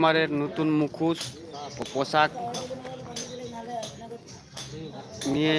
কুমারের নতুন মুখোশ ও পোশাক নিয়ে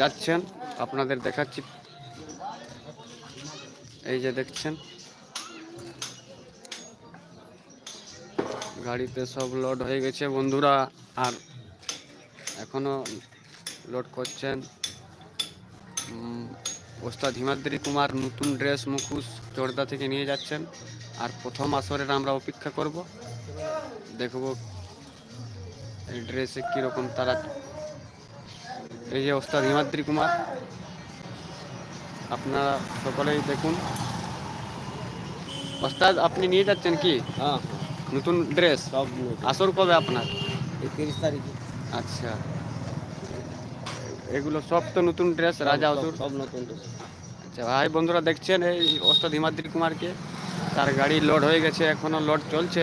যাচ্ছেন। আপনাদের দেখাচ্ছি। এই যে দেখছেন। গাড়িতে সব লোড হয়ে গেছে বন্ধুরা, আর এখনও লোড করছেন ওস্তাদ হিমাদ্রি কুমার নতুন ড্রেস মুখোশ চোরদা থেকে নিয়ে যাচ্ছেন। আর প্রথম আসরের আমরা অপেক্ষা করব। দেখব এই ড্রেসে কীরকম তারা। এই যে ওস্তাদ হিমাদ্রি কুমার আপনারা সকলেই দেখুন। ওস্তাদ আপনি নিয়ে যাচ্ছেন কি? হ্যাঁ। নতুন ড্রেস সব আসর কবে আপনার? তিরিশ তারিখে। আচ্ছা। এগুলো সব তো নতুন ড্রেস রাজা অসুর সব নতুন dress। আচ্ছা ভাই বন্ধুরা দেখছেন এই ওস্তাদ হিমাদ্রি কুমারকে। তার গাড়ি লোড হয়ে গেছে এখনও লোড চলছে।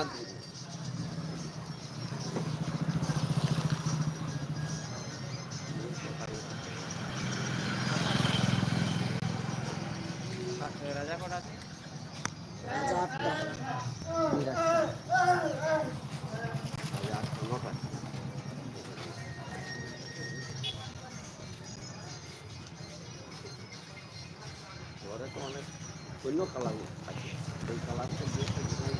হিমাদ্রি ঘরে তো অনেক অন্য কালার আছে ওই কালারটা দিয়ে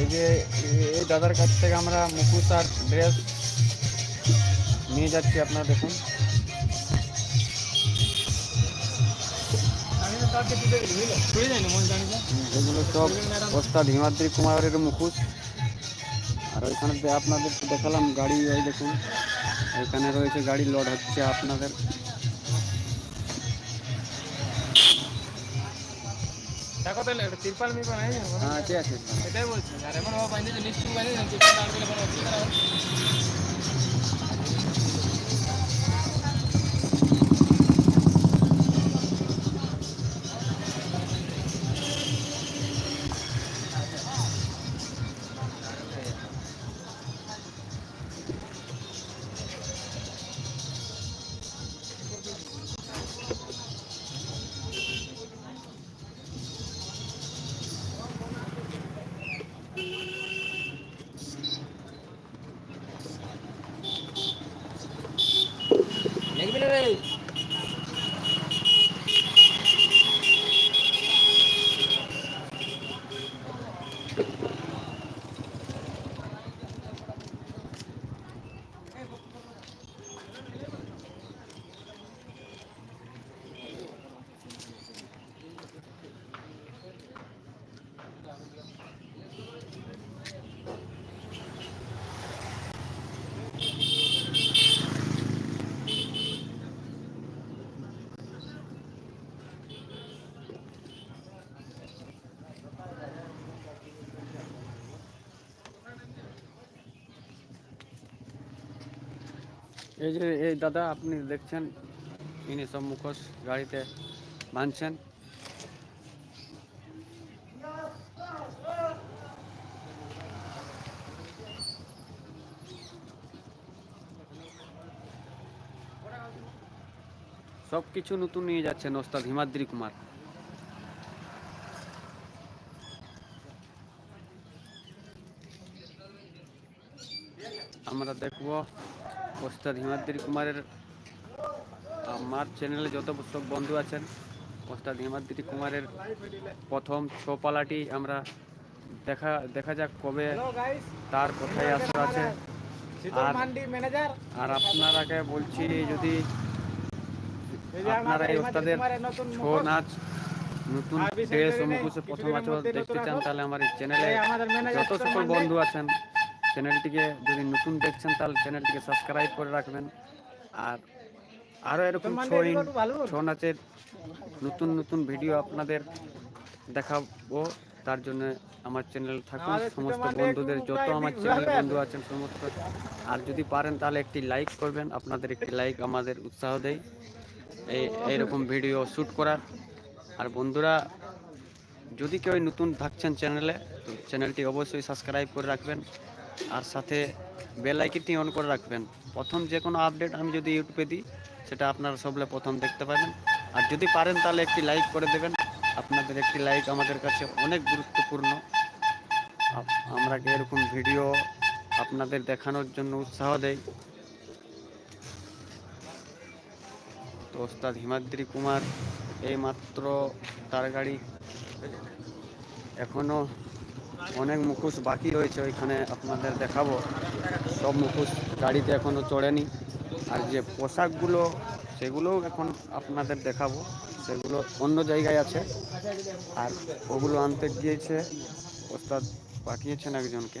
এই যে, এই দাদার কাছ থেকে আমরা মুখোশ আর ড্রেস নিয়ে যাচ্ছি আপনারা দেখুন। এগুলো সব ওস্তাদ হিমাদ্রি কুমারের মুখোশ। আর ওইখানে আপনাদের দেখালাম গাড়ি ওই দেখুন এখানে রয়েছে গাড়ি, লোড হচ্ছে আপনাদের। দেখো তাহলে তিরপাল মিরপাল না? হ্যাঁ ঠিক আছে এটাই বলছি আর এখন ভাবে বাঁধে যে নিশ্চুপ তিরপাল দেখবি এই যে, এই দাদা, আপনি দেখছেন, ইনি সব মুখোশ গাড়িতে বাঁধছেন। সব কিছু নতুন নিয়ে যাচ্ছেন ওস্তাদ হিমাদ্রি কুমার। আমরা দেখব ওস্তাদ হিমাদ্রি কুমারের আমার চ্যানেলে যত সব বন্ধু আছেন ওস্তাদ হিমাদ্রি কুমারের প্রথম ছপালাটি আমরা দেখা দেখা যাক কবে তার কোথায় আসা আছে। আর- আপনারাকে বলছি যদি আপনারা এই ওস্তাদের ছৌ নাচ নতুন ড্রেস প্রথম মধ্যেই দেখতে চান তাহলে আমার এই চ্যানেলে যত সকল বন্ধু আছেন চ্যানেলটিকে যদি নতুন দেখছেন তাহলে চ্যানেলটিকে সাবস্ক্রাইব করে রাখবেন। আর আরও এরকম ছৌ। ছৌ নাচের নতুন নতুন ভিডিও আপনাদের দেখাবো। তার জন্য আমার চ্যানেল থাকুন। সমস্ত বন্ধুদের যত আমার চ্যানেলে বন্ধু আছেন সমস্ত। আর যদি পারেন তাহলে একটি লাইক করবেন। আপনাদের একটি লাইক আমাদের উৎসাহ দেয়। এই এইরকম ভিডিও শ্যুট করার। আর বন্ধুরা যদি কেউ নতুন থাকছেন চ্যানেলে তো চ্যানেলটি অবশ্যই সাবস্ক্রাইব করে রাখবেন। আর সাথে বেল আইকনটি অন করে রাখবেন। প্রথম যে কোনো আপডেট আমি যদি ইউটিউবে দিই, সেটা আপনারা সবলে প্রথম দেখতে পাবেন। আর যদি পারেন তাহলে একটি লাইক করে দেবেন। আপনাদের একটি লাইক আমাদের কাছে অনেক গুরুত্বপূর্ণ। আমরা এরকম ভিডিও আপনাদের দেখানোর জন্য উৎসাহ দেয় তো ওস্তাদ হিমাদ্রি কুমার, এইমাত্র তার গাড়ি এখনও অনেক মুখোশ বাকি রয়েছে, ওইখানে আপনাদের দেখাবো। সব মুখোশ গাড়িতে এখনও চড়েনি। আর যে পোশাকগুলো, সেগুলোও এখন আপনাদের দেখাবো। সেগুলো অন্য জায়গায় আছে। আর ওগুলো আনতে গিয়েছে, ওস্তাদ পাঠিয়েছেন একজনকে।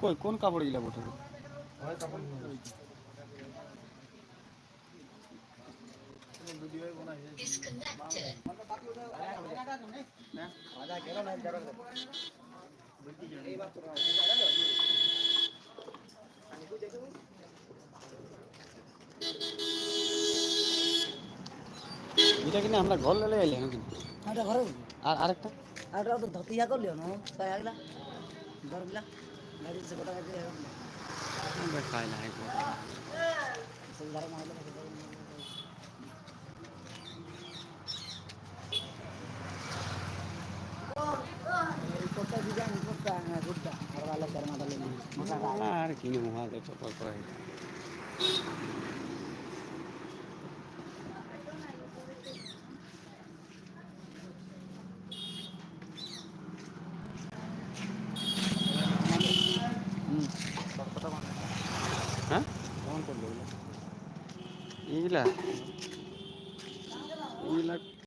কই কোন কাপড় ইলা বটে? এটা কিনা আমরা ঘর লেলে আইলে নাকি? আর আরেকটা? আর ধতিয়া করলিও না? তাই আগলা? ধরলা গাড়ি সে গোটা গাড়ি খাই না একবার সেই ধারে মারলে কোটা ডিজাইন কোটা হ্যাঁ কোটা আর ভালো করে tranquila.